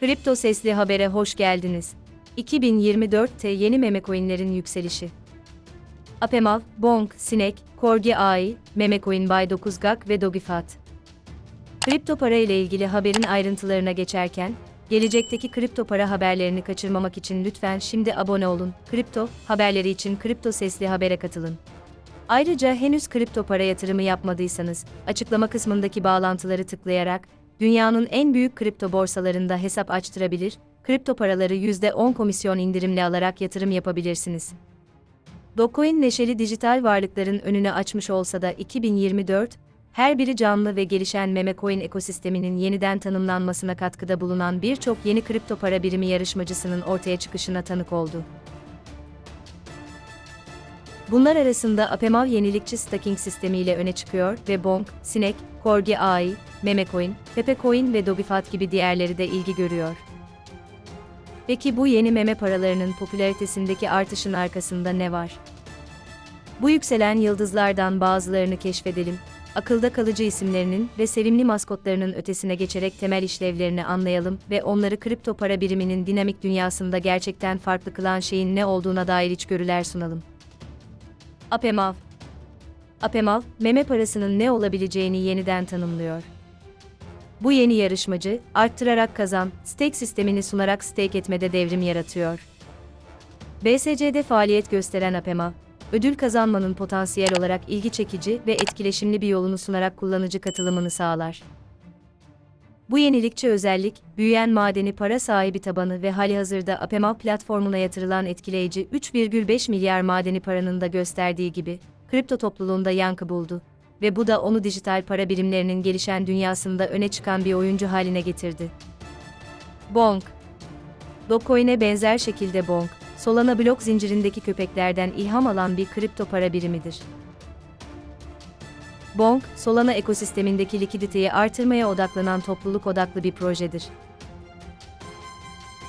Kripto Sesli Haber'e hoş geldiniz. 2024'te yeni meme coinlerin yükselişi. Apemav, Bonk, Sinek, Corgi AI, Meme Coin by 9gag ve Dogifat. Kripto para ile ilgili haberin ayrıntılarına geçerken, gelecekteki kripto para haberlerini kaçırmamak için lütfen şimdi abone olun. Kripto haberleri için Kripto Sesli Haber'e katılın. Ayrıca henüz kripto para yatırımı yapmadıysanız, açıklama kısmındaki bağlantıları tıklayarak, dünyanın en büyük kripto borsalarında hesap açtırabilir, kripto paraları %10 komisyon indirimli alarak yatırım yapabilirsiniz. Dogecoin neşeli dijital varlıkların önünü açmış olsa da 2024, her biri canlı ve gelişen meme coin ekosisteminin yeniden tanımlanmasına katkıda bulunan birçok yeni kripto para birimi yarışmacısının ortaya çıkışına tanık oldu. Bunlar arasında Apemav yenilikçi staking sistemiyle öne çıkıyor ve Bonk, Sinek, Corgi AI, Memecoin, Pepecoin ve Dogifat gibi diğerleri de ilgi görüyor. Peki bu yeni meme paralarının popülaritesindeki artışın arkasında ne var? Bu yükselen yıldızlardan bazılarını keşfedelim, akılda kalıcı isimlerinin ve sevimli maskotlarının ötesine geçerek temel işlevlerini anlayalım ve onları kripto para biriminin dinamik dünyasında gerçekten farklı kılan şeyin ne olduğuna dair içgörüler sunalım. Apemav Apemav, meme parasının ne olabileceğini yeniden tanımlıyor. Bu yeni yarışmacı, arttırarak kazan, stake sistemini sunarak stake etmede devrim yaratıyor. BSC'de faaliyet gösteren Apemav, ödül kazanmanın potansiyel olarak ilgi çekici ve etkileşimli bir yolunu sunarak kullanıcı katılımını sağlar. Bu yenilikçi özellik, büyüyen madeni para sahibi tabanı ve halihazırda Apemav platformuna yatırılan etkileyici 3,5 milyar madeni paranın da gösterdiği gibi, kripto topluluğunda yankı buldu ve bu da onu dijital para birimlerinin gelişen dünyasında öne çıkan bir oyuncu haline getirdi. Bonk Dogecoin'e benzer şekilde Bonk, Solana blok zincirindeki köpeklerden ilham alan bir kripto para birimidir. Bonk, Solana ekosistemindeki likiditeyi artırmaya odaklanan topluluk odaklı bir projedir.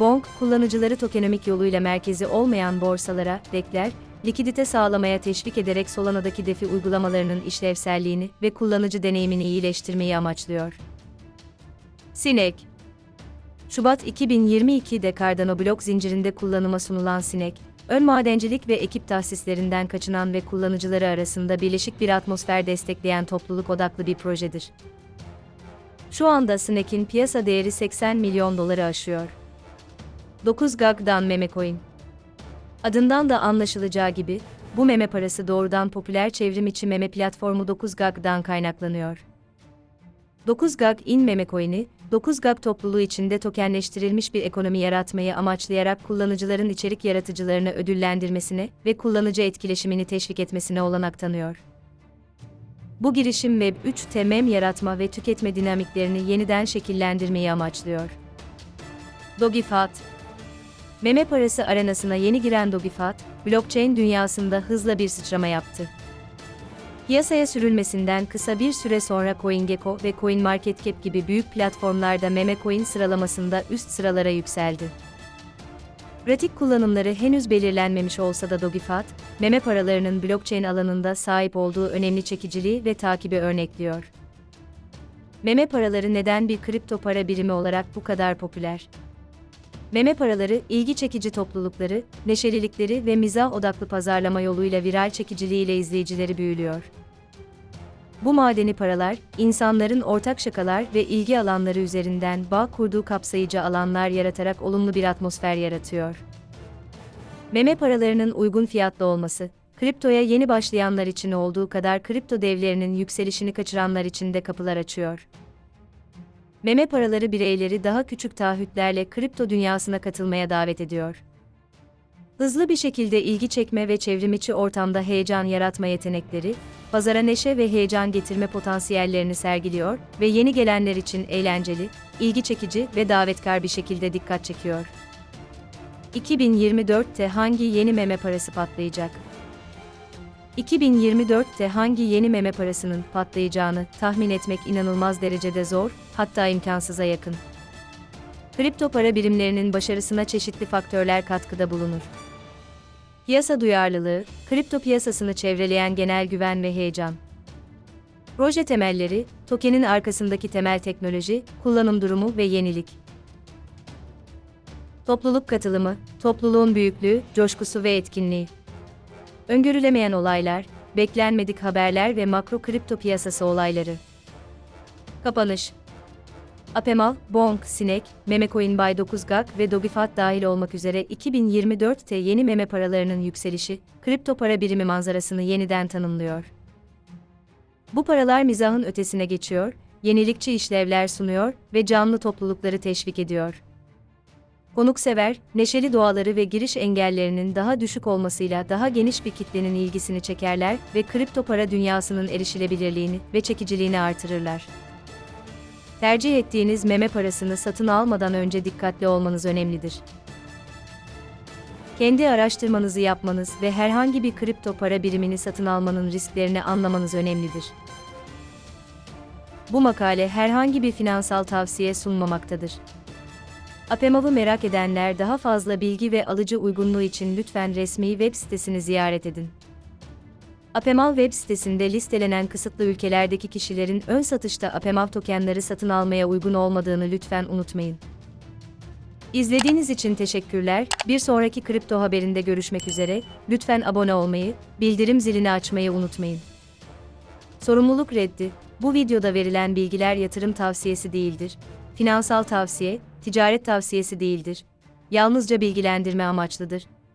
Bonk, kullanıcıları tokenomik yoluyla merkezi olmayan borsalara, dekler, likidite sağlamaya teşvik ederek Solana'daki DeFi uygulamalarının işlevselliğini ve kullanıcı deneyimini iyileştirmeyi amaçlıyor. Sinek Şubat 2022'de Cardano blok zincirinde kullanıma sunulan Sinek, ön madencilik ve ekip tahsislerinden kaçınan ve kullanıcıları arasında birleşik bir atmosfer destekleyen topluluk odaklı bir projedir. Şu anda Snake'in piyasa değeri 80 milyon doları aşıyor. 9 GAG'dan meme coin. Adından da anlaşılacağı gibi, bu meme parası doğrudan popüler çevrim içi meme platformu 9 GAG'dan kaynaklanıyor. 9 GAG in meme coin'i, 9 GAG topluluğu içinde tokenleştirilmiş bir ekonomi yaratmayı amaçlayarak kullanıcıların içerik yaratıcılarını ödüllendirmesine ve kullanıcı etkileşimini teşvik etmesine olanak tanıyor. Bu girişim Web 3 mem yaratma ve tüketme dinamiklerini yeniden şekillendirmeyi amaçlıyor. Dogifat Meme parası arenasına yeni giren Dogifat, blockchain dünyasında hızla bir sıçrama yaptı. Piyasaya sürülmesinden kısa bir süre sonra CoinGecko ve CoinMarketCap gibi büyük platformlarda meme coin sıralamasında üst sıralara yükseldi. Pratik kullanımları henüz belirlenmemiş olsa da Dogifat, meme paralarının blockchain alanında sahip olduğu önemli çekiciliği ve takibi örnekliyor. Meme paraları neden bir kripto para birimi olarak bu kadar popüler? Meme paraları, ilgi çekici toplulukları, neşelilikleri ve mizah odaklı pazarlama yoluyla viral çekiciliğiyle izleyicileri büyülüyor. Bu madeni paralar, insanların ortak şakalar ve ilgi alanları üzerinden bağ kurduğu kapsayıcı alanlar yaratarak olumlu bir atmosfer yaratıyor. Meme paralarının uygun fiyatlı olması, kriptoya yeni başlayanlar için olduğu kadar kripto devlerinin yükselişini kaçıranlar için de kapılar açıyor. Meme paraları bireyleri daha küçük taahhütlerle kripto dünyasına katılmaya davet ediyor. Hızlı bir şekilde ilgi çekme ve çevrimiçi ortamda heyecan yaratma yetenekleri, pazara neşe ve heyecan getirme potansiyellerini sergiliyor ve yeni gelenler için eğlenceli, ilgi çekici ve davetkar bir şekilde dikkat çekiyor. 2024'te hangi yeni meme parası patlayacak? 2024'te hangi yeni meme parasının patlayacağını tahmin etmek inanılmaz derecede zor, hatta imkansıza yakın. Kripto para birimlerinin başarısına çeşitli faktörler katkıda bulunur. Piyasa duyarlılığı, kripto piyasasını çevreleyen genel güven ve heyecan. Proje temelleri, tokenin arkasındaki temel teknoloji, kullanım durumu ve yenilik. Topluluk katılımı, topluluğun büyüklüğü, coşkusu ve etkinliği. Öngörülemeyen olaylar, beklenmedik haberler ve makro kripto piyasası olayları. Kapanış Apemal, Bonk, Sinek, Memecoin Bay 9 GAK ve Dogifat dahil olmak üzere 2024'te yeni meme paralarının yükselişi, kripto para birimi manzarasını yeniden tanımlıyor. Bu paralar mizahın ötesine geçiyor, yenilikçi işlevler sunuyor ve canlı toplulukları teşvik ediyor. Konuksever, neşeli doğaları ve giriş engellerinin daha düşük olmasıyla daha geniş bir kitlenin ilgisini çekerler ve kripto para dünyasının erişilebilirliğini ve çekiciliğini artırırlar. Tercih ettiğiniz meme parasını satın almadan önce dikkatli olmanız önemlidir. Kendi araştırmanızı yapmanız ve herhangi bir kripto para birimini satın almanın risklerini anlamanız önemlidir. Bu makale herhangi bir finansal tavsiye sunmamaktadır. Apemav'ı merak edenler daha fazla bilgi ve alıcı uygunluğu için lütfen resmi web sitesini ziyaret edin. Apemav web sitesinde listelenen kısıtlı ülkelerdeki kişilerin ön satışta Apemav tokenları satın almaya uygun olmadığını lütfen unutmayın. İzlediğiniz için teşekkürler. Bir sonraki kripto haberinde görüşmek üzere. Lütfen abone olmayı, bildirim zilini açmayı unutmayın. Sorumluluk reddi. Bu videoda verilen bilgiler yatırım tavsiyesi değildir. Finansal tavsiye, ticaret tavsiyesi değildir. Yalnızca bilgilendirme amaçlıdır.